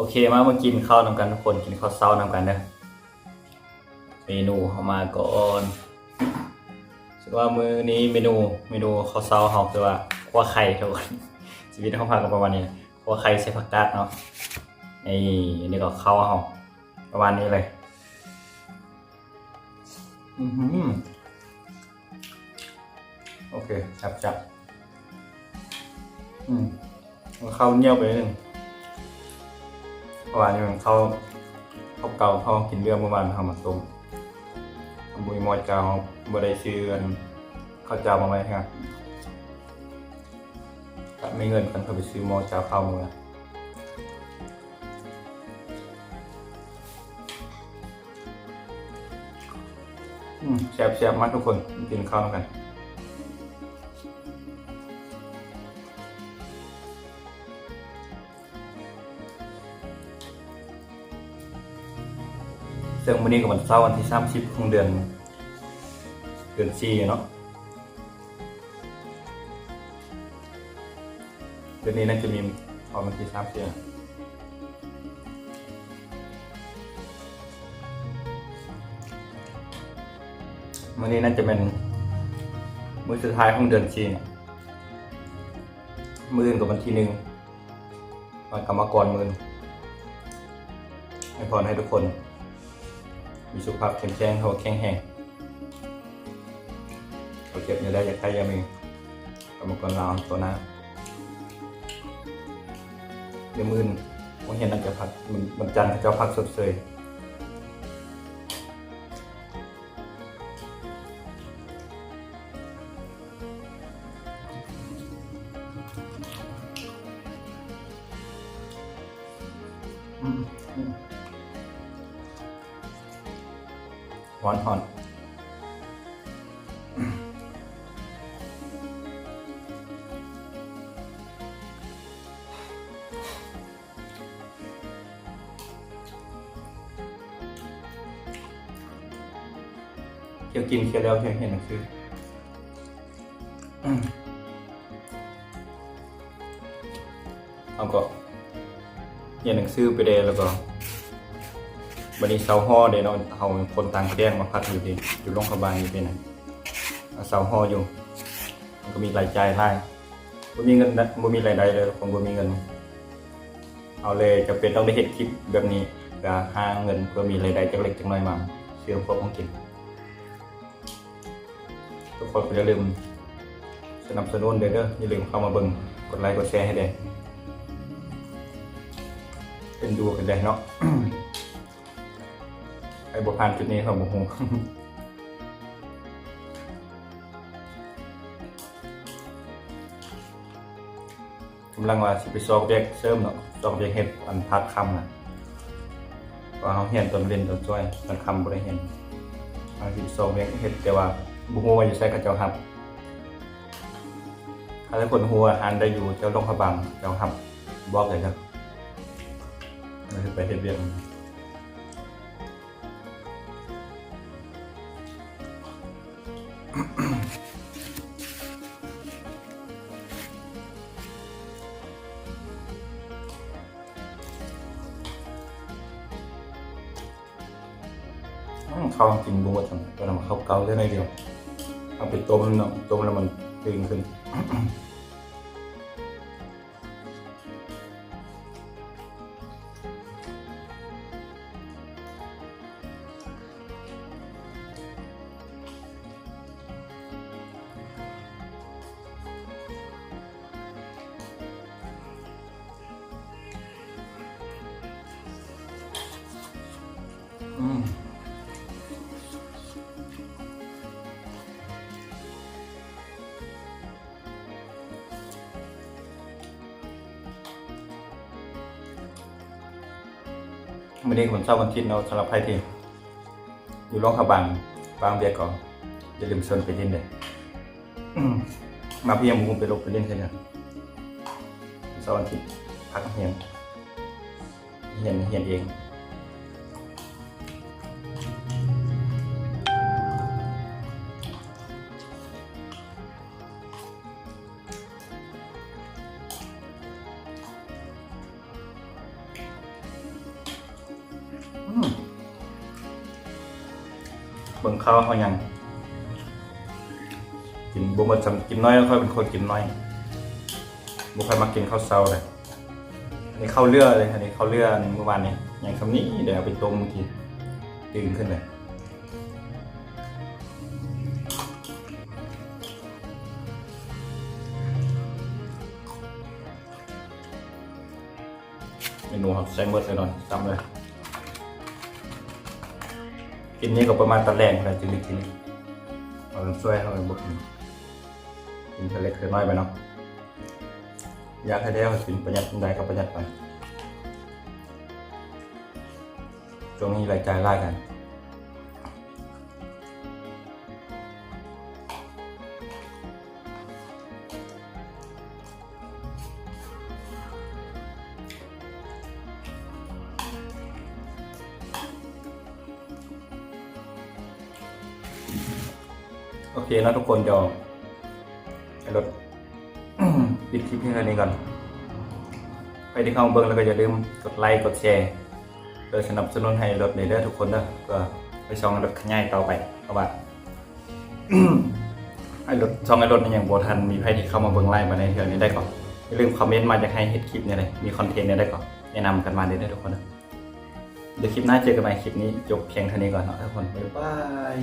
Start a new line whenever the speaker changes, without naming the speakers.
โอเคมามากินข้าวนำกันทุกคนกินข้าวเช้านำกันเด้อเมนูเข้ามาก่อนคิดว่ามื้อนี้เมนูเมนูข้าวเช้าเฮาคือว่าคั่วไข่ทุกคนชีวิตของพากันประมาณนี้คั่วไข่ใส่ผักกาดเนาะนี่อันนี้ก็ข้าวเฮาประมาณนี้เลยอือหือโอเคจับจับอืมข้าวเหนียวไปนิดนึง เพราะว่านี่มันเข้าเข้าเก่าเข้ากินเรื่องเมื่อวานเขามาต้มบุยมอยเจ้าบได้ซื้ออันข้าวเจ้ามาไหมครับถ้าไม่เงินกันเขาไปซื้อมอเจ้าเข้ามาอืมแซ่บแซบมากทุกคนกินข้าวกัน ซึ่งวันนี้ก็วันเสาร์วันที่ 30 ของเดือน เดือนสี่เนาะเดือนนี้น่าจะมีพอวันที่ 30วันนี้น่าจะเป็นมือสุดท้ายของเดือนสี่เนี่ยมื้ออื่นกับวันที่หนึ่งวันกรรมกรมื้อให้พรให้ทุกคน มีสุขภาพแข็งแรงเขาแข็งแรงเขาเก็บเงินได้อยากได้ยังมีกรรมกรลาวตัวน้าเดี๋ยวมื่นผมเห็นนั่นจะพักมันมันจันทร์เขาเจ้าพักสดเสยอืม อืมหอนหอนเคี่ยวกินเคี่ยวแล้วเคี่ยวเห็นหนังสือเอาก็เรียนหนังสือไปเลยแล้วก็ วันนี้เสาห่อเดี๋ยวเราเอาคนต่างประเทศมาพักอยู่ที่อยู่โรงพยาบาลอยู่ที่นเอาเสาห่ออยู่ มันก็มีรายจ่ายไล่บ่มีเงินนะบ่มีรายได้เลยผมบ่มีเงิน เอาเลยจะเป็นต้องได้เห็นคลิปแบบนี้ก็หาเงินเพื่อมีรายได้จักเล็กจักน้อยมาเชื่อพวกของกินทุกคนก็อย่าลืมสนับสนุนเด้อเด้ออย่าลืมเข้ามาเบิ่งกดไลค์กดแชร์ให้ได้เป็นดูกันได้เนาะ ไอ้บผ่านจุดนี้ครับโมกำลังว่าสิไปซอกเบกเสริมเนาะซอกเบกเฮ็ดอันพักคำน่ะก็เฮาเห็นตอนเรียนตอนช่วยตอนคำบ่ได้เห็นเอาสิซอกเบกเฮ็ดแต่ว่าบ่ฮู้ว่าอยู่ไสกับเจ้าครับถ้าทุกคนฮู้ว่าอ่านได้อยู่เจ้าลงพระบางเจ้าครับบอกเลยครับไปเฮ็ดเวีย กอืมข้าจริงบุ้งวัดจังตอนนั้นมันข้าเกาได้ในเดียวเอาไปต้มน้ำต้มแล้วมันตึงขึ้น วันนี้ผมชอบวันทิศเนาะสำหรับใครที่อยู่ร้องขบังบางเบียก่อนอย่าลืมชวนไปเล่นเลยมาพี่ยังมุงไปลบไปเล่นใช่ไหมเสาร์วันอาทิตย์พักเฮียนเฮียนเฮียนเอง เบิ่งข้าวเขายังกินบ่หมดสำกินน้อยแล้วค่อยเป็นคนกินน้อยบ่ค่อยมากินข้าวเช้าเลยอันนี้ข้าวเลือเลยอันนี้ข้าวเลือเมื่อวานนี้อย่างคำนี้เดี๋ยวเอาไปต้มกินดึงขึ้นเลยเมนูครับใช้หมดเลยนอนจำเลย กินนี้ก็ประมาณตะแรงอะไรจึงได้กินเอาช่วยเอาไปบุกกินกินแต่เล็กแต่น้อยไปเนาะอยากให้ได้กินประหยัดได้ก็ประหยัดไปช่วงนี้รายจ่ายไล่กัน โอเคนะทุกคนเดี๋ยวให้รถปิดคลิปเพียงเท่านี้ก่อนไปที่เข้าเบิ้งแล้วก็อย่าลืมกดไลค์กดแชร์เพื่อสนับสนุนให้รถในเด้อทุกคนเด้อก็ไปช่องรถขยายต่อไปเพราะว่าไอ้รถช่องไอ้รถนี่ยังโบทันมีใครที่เข้ามาเบิ้งไลค์มาในเทือนี้ได้ก่อนอย่าลืมคอมเมนต์มาอยากให้เห็นคลิปเนี่ยเลยมีคอนเทนต์เนี่ยได้ก่อนแนะนำกันมาเลยเด้อทุกคนเด้อเดี๋ยวคลิปหน้าเจอกันใหม่คลิปนี้จบเพียงเท่านี้ก่อนเนาะทุกคนบ๊ายบาย